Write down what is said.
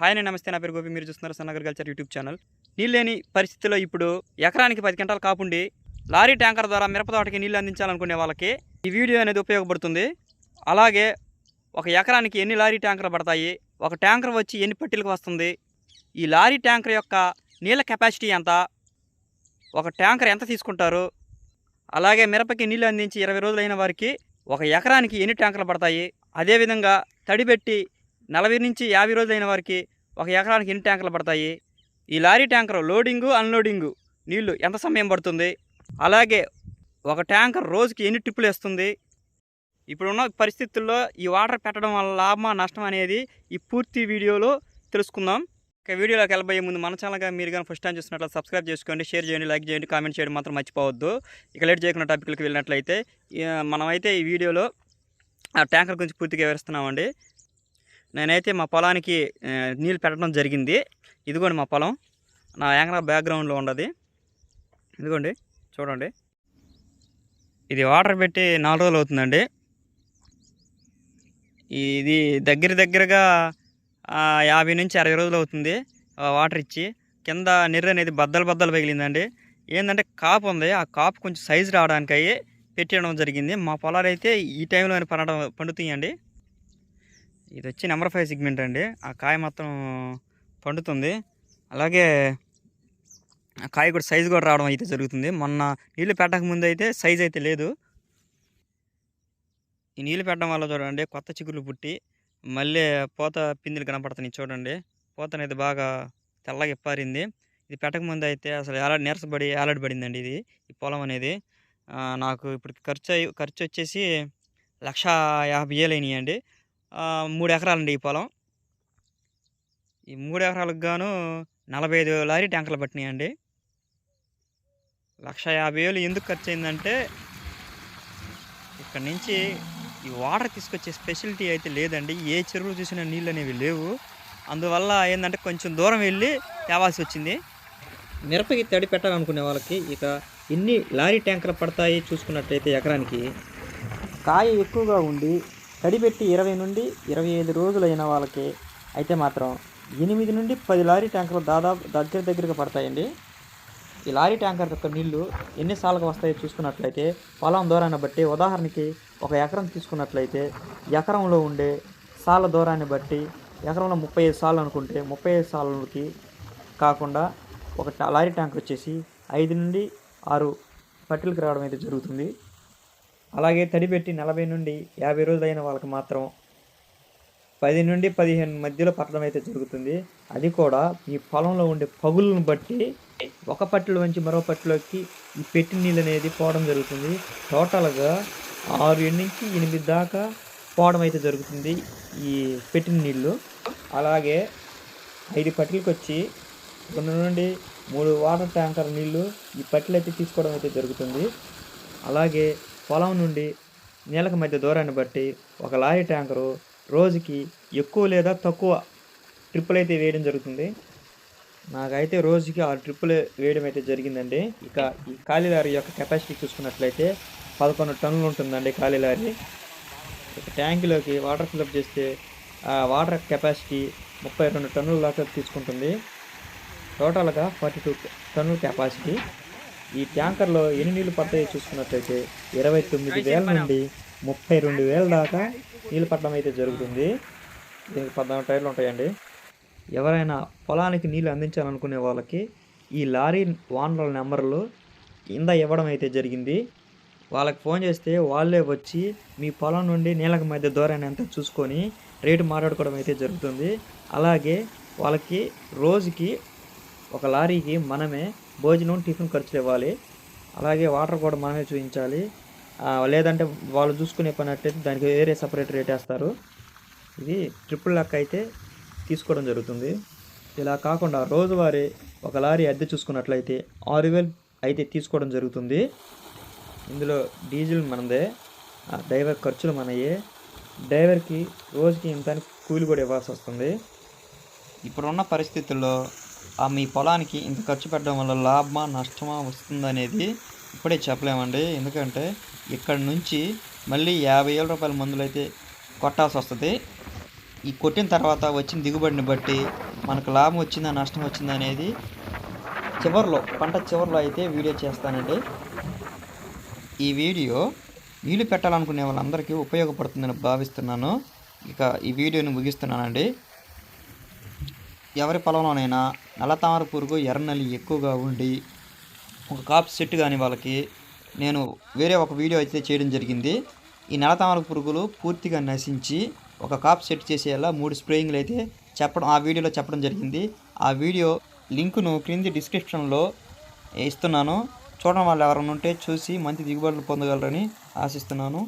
Hi నేను నమస్తే నా పేరు గోపి. మీరు చూస్తున్నారు సన్ అగ్రికల్చర్ యూట్యూబ్ ఛానల్. నీళ్ళు లేని పరిస్థితిలో ఇప్పుడు ఎకరానికి పది గంటలు కాపుండి లారీ ట్యాంకర్ ద్వారా మిరప తోటకి నీళ్ళు అందించాలనుకునే వాళ్ళకి ఈ వీడియో అనేది ఉపయోగపడుతుంది. అలాగే ఒక ఎకరానికి ఎన్ని లారీ ట్యాంకర్లు పడతాయి ఒక ట్యాంకర్ వచ్చి ఎన్ని పట్టీలకు వస్తుంది ఈ లారీ ట్యాంకర్ యొక్క నీళ్ళ కెపాసిటీ ఎంత ఒక ట్యాంకర్ ఎంత తీసుకుంటారు అలాగే మిరపకి నీళ్ళు అందించి ఇరవై రోజులైన వారికి ఒక ఎకరానికి ఎన్ని ట్యాంకర్లు పడతాయి అదేవిధంగా తడిపెట్టి నలభై నుంచి యాభై రోజులైన వారికి ఒక ఎకరానికి ఎన్ని ట్యాంకులు పడతాయి? ఈ లారీ ట్యాంకర్ లోడింగు అన్లోడింగు నీళ్ళు ఎంత సమయం పడుతుంది? అలాగే ఒక ట్యాంకర్ రోజుకి ఎన్ని ట్రిప్పులు వేస్తుంది? ఇప్పుడున్న పరిస్థితుల్లో ఈ వాటర్ పెట్టడం వల్ల లాభమా నష్టం అనేది ఈ పూర్తి వీడియోలో తెలుసుకుందాం. ఇక వీడియోలోకి వెళ్ళబోయే ముందు మన ఛానల్గా మీరు కానీ ఫస్ట్ టైం చూసినట్లు సబ్స్క్రైబ్ చేసుకోండి షేర్ చేయండి లైక్ చేయండి కామెంట్ చేయడం మాత్రం మర్చిపోవద్దు. ఇక లేట్ చేయకుండా టాపిక్లకు వెళ్ళినట్లయితే మనమైతే ఈ వీడియోలో ఆ ట్యాంకర్ గురించి పూర్తిగా వివరిస్తున్నామండి. నేనైతే మా పొలానికి నీళ్ళు పెట్టడం జరిగింది. ఇదిగోండి మా పొలం. నా యాంగ్రా బ్యాక్గ్రౌండ్లో ఉన్నది. ఇదిగోండి చూడండి. ఇది వాటర్ పెట్టి నాలుగు రోజులు అవుతుందండి. ఇది దగ్గర దగ్గరగా యాభై నుంచి అరవై రోజులు అవుతుంది వాటర్ ఇచ్చి. కింద నీరు అనేది బద్దలు బద్దలు పగిలిందండి. ఏంటంటే కాపు ఉంది. ఆ కాపు కొంచెం సైజు రావడానికి అయ్యి పెట్టడం జరిగింది. మా పొలాలు అయితే ఈ టైంలో పండడం పండుతాయండి ఇది వచ్చి నెంబర్ ఫైవ్ సిగ్మెంట్ అండి. ఆ కాయ మొత్తం పండుతుంది. అలాగే ఆ కాయ కూడా సైజు కూడా రావడం అయితే జరుగుతుంది. మొన్న నీళ్ళు పెట్టక ముందు అయితే సైజ్ అయితే లేదు. ఈ నీళ్ళు పెట్టడం వల్ల చూడండి కొత్త చిగుళ్ళు పుట్టి మళ్ళీ పూత పిందులు కనపడుతున్నాయి చూడండి. పూత అనేది బాగా తెల్లగా ఇప్పారింది ఇది పెట్టక ముందు అయితే అసలు ఎలా నీరసపడి ఏలాడబడిందండి ఇది ఈ పొలం అనేది. నాకు ఇప్పుడు ఖర్చు అయ్యి ఖర్చు వచ్చేసి లక్ష యాభై వేలు అయినాయండి. అండి మూడు ఎకరాలండి ఈ పొలం. ఈ మూడు ఎకరాలకు గాను నలభై ఐదు లారీ ట్యాంకర్లు పట్టినాయండి. లక్ష యాభై వేలు ఎందుకు ఖర్చు అయిందంటే ఇక్కడ నుంచి ఈ వాటర్ తీసుకొచ్చే స్పెషాలిటీ అయితే లేదండి. ఏ చెరువులు చూసినా నీళ్ళు అనేవి లేవు. అందువల్ల ఏంటంటే కొంచెం దూరం వెళ్ళి తేవాల్సి వచ్చింది. మిరపకి తడి పెట్టాలనుకునే వాళ్ళకి ఇక ఎన్ని లారీ ట్యాంకర్లు పడతాయి చూసుకున్నట్లయితే ఎకరానికి కాయ ఎక్కువగా ఉండి తడిపెట్టి ఇరవై నుండి ఇరవై ఐదు రోజులైన వాళ్ళకి అయితే మాత్రం ఎనిమిది నుండి పది లారీ ట్యాంకర్లు దాదాపు దగ్గర దగ్గరగా పడతాయండి. ఈ లారీ ట్యాంకర్ యొక్క నీళ్ళు ఎన్నిసార్లకు వస్తాయో చూసుకున్నట్లయితే పొలం దూరాన్ని బట్టి ఉదాహరణకి ఒక ఎకరం తీసుకున్నట్లయితే ఎకరంలో ఉండే సాల దూరాన్ని బట్టి ఎకరంలో ముప్పై ఐదు సార్లు అనుకుంటే ముప్పై ఐదు సార్లకి కాకుండా ఒక లారీ ట్యాంకర్ వచ్చేసి ఐదు నుండి ఆరు పట్టీలకు రావడం అయితే జరుగుతుంది. అలాగే తడిపెట్టి నలభై నుండి యాభై రోజులైన వాళ్ళకి మాత్రం పది నుండి పదిహేను మధ్యలో పట్టడం అయితే జరుగుతుంది. అది కూడా ఈ పొలంలో ఉండే పగులను బట్టి ఒక పట్టులో నుంచి మరో పట్టులోకి ఈ పెట్టి నీళ్ళు అనేది పోవడం జరుగుతుంది. టోటల్గా ఆరు నుంచి ఎనిమిది దాకా పోవడం అయితే జరుగుతుంది ఈ పెట్టిన నీళ్ళు. అలాగే ఐదు పట్టులకు వచ్చి రెండు నుండి మూడు వాటర్ ట్యాంకర్ నీళ్ళు ఈ పట్టెలు అయితే తీసుకోవడం అయితే జరుగుతుంది. అలాగే పొలం నుండి నీళ్ళకి మధ్య దూరాన్ని బట్టి ఒక లారీ ట్యాంకరు రోజుకి ఎక్కువ లేదా తక్కువ ట్రిప్పులు అయితే వేయడం జరుగుతుంది. నాకైతే రోజుకి ఆ ట్రిప్పులు వేయడం అయితే జరిగిందండి. ఇక ఈ ఖాళీ లారీ యొక్క కెపాసిటీ చూసుకున్నట్లయితే పదకొండు టన్నులు ఉంటుందండి ఖాళీ లారీ. ఇక ట్యాంకులోకి వాటర్ ఫిల్అప్ చేస్తే ఆ వాటర్ కెపాసిటీ ముప్పై రెండు టన్నుల దాకా తీసుకుంటుంది. టోటల్గా ఫార్టీ టూ టన్నుల కెపాసిటీ. ఈ ట్యాంకర్లో ఎన్ని నీళ్ళు పడతాయో చూసుకున్నట్లయితే ఇరవై తొమ్మిది వేల నుండి ముప్పై రెండు వేల దాకా నీళ్ళు పట్టడం అయితే జరుగుతుంది. దీనికి పద్నాలుగు టైర్లు ఉంటాయండి. ఎవరైనా పొలానికి నీళ్ళు అందించాలనుకునే వాళ్ళకి ఈ లారీ ఓనర్ల నెంబర్లు కింద ఇవ్వడం అయితే జరిగింది. వాళ్ళకి ఫోన్ చేస్తే వాళ్ళే వచ్చి మీ పొలం నుండి నీళ్ళకి మధ్య దూరాన్ని ఎంత చూసుకొని రేటు మాట్లాడుకోవడం అయితే జరుగుతుంది. అలాగే వాళ్ళకి రోజుకి ఒక లారీకి మనమే భోజనం టిఫిన్ ఖర్చులు ఇవ్వాలి. అలాగే వాటర్ కూడా మనమే చూపించాలి లేదంటే వాళ్ళు చూసుకునే పని అట్టయితే దానికి వేరే సపరేట్ రేట్ వేస్తారు. ఇది ట్రిపుల్ లెక్క అయితే తీసుకోవడం జరుగుతుంది. ఇలా కాకుండా రోజువారీ ఒక లారీ అద్దె చూసుకున్నట్లయితే ఆరు వేలు అయితే తీసుకోవడం జరుగుతుంది. ఇందులో డీజిల్ మనదే ఆ డ్రైవర్ ఖర్చులు మనయే. డ్రైవర్కి రోజుకి ఇంత కూలి కూడా ఇవ్వాల్సి వస్తుంది. ఇప్పుడున్న పరిస్థితుల్లో ఆ మీ పొలానికి ఇంత ఖర్చు పెట్టడం వల్ల లాభమా నష్టమా వస్తుందనేది ఇప్పుడే చెప్పలేమండి. ఎందుకంటే ఇక్కడ నుంచి మళ్ళీ యాభై వేల రూపాయల మందులు అయితే కొట్టాల్సి వస్తుంది. ఈ కొట్టిన తర్వాత వచ్చిన దిగుబడిని బట్టి మనకు లాభం వచ్చిందా నష్టం వచ్చిందా అనేది చివరిలో పంట చివరిలో అయితే వీడియో చేస్తానండి. ఈ వీడియో నీళ్ళు పెట్టాలనుకునే వాళ్ళందరికీ ఉపయోగపడుతుందని భావిస్తున్నాను. ఇక ఈ వీడియోని ముగిస్తున్నానండి. ఎవరి పొలంలోనైనా నల్లతామర పురుగు ఎర్రనల్లి ఎక్కువగా ఉండి ఒక కాప్ సెట్ కానీ వాళ్ళకి నేను వేరే ఒక వీడియో అయితే చేయడం జరిగింది. ఈ నల్లతామర పురుగులు పూర్తిగా నశించి ఒక కాప్ సెట్ చేసేలా మూడు స్ప్రేయింగ్లు అయితే చెప్పడం ఆ వీడియోలో చెప్పడం జరిగింది. ఆ వీడియో లింకును క్రింది డిస్క్రిప్షన్లో ఇస్తున్నాను. చూడడం వాళ్ళు ఎవరైనా ఉంటే చూసి మంచి దిగుబడులు పొందగలరని ఆశిస్తున్నాను.